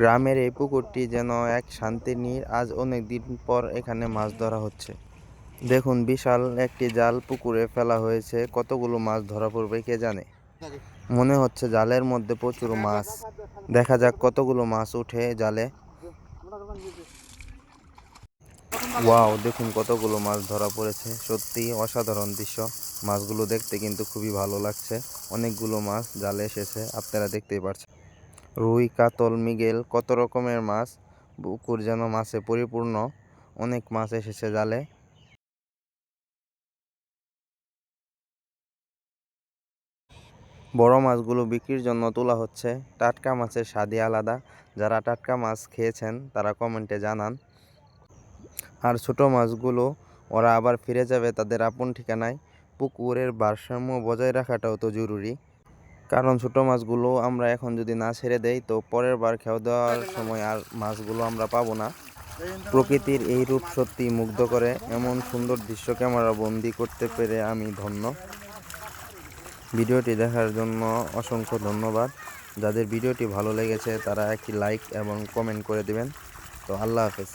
গ্রামের এই পুকুরটি যেন এক শান্তির নীর আজ অনেক দিন পর এখানে মাছ ধরা হচ্ছে। দেখুন, বিশাল একটি জাল পুকুরে ফেলা হয়েছে। কতগুলো মাছ ধরা পড়বে কে জানে? মনে হচ্ছে জালের মধ্যে প্রচুর মাছ। দেখা যাক কতগুলো মাছ উঠে জালে। ওয়াও, দেখুন কতগুলো মাছ ধরা পড়েছে। সত্যি অসাধারণ দৃশ্য। মাছগুলো দেখতে কিন্তু খুবই ভালো লাগছে। অনেকগুলো মাছ জালে এসেছে। আপনারা দেখতেই পাচ্ছেন রুই, কাতল, মৃগেল, কত রকমের মাছ? পুকুর যেন মাছে পরিপূর্ণ। অনেক মাছ এসেছে জালে। বড় মাছগুলো বিক্রির জন্য তোলা হচ্ছে। টাটকা মাছের স্বাদই আলাদা। যারা টাটকা মাছ খেয়েছেন, তারা কমেন্টে জানান। আর ছোট মাছগুলো ওরা আবার ফিরে যাবে তাদের আপন ঠিকানায়। পুকুরের ভারসাম্য বজায় রাখাটাও তো জরুরি। কারণ ছোট মাছগুলো আমরা এখন যদি না ছেড়ে দেই, তো পরের বার খেয়ে দেওয়ার সময় আর মাছগুলো আমরা পাবো না। প্রকৃতির এই রূপ সত্যি মুগ্ধ করে, এমন সুন্দর দৃশ্য ক্যামেরা বন্দি করতে পেরে আমি ধন্য। ভিডিওটি দেখার জন্য অসংখ্য ধন্যবাদ। যাদের ভিডিওটি ভালো লেগেছে, তারা একটি লাইক এবং কমেন্ট করে দিবেন। তো আল্লাহ হাফেজ।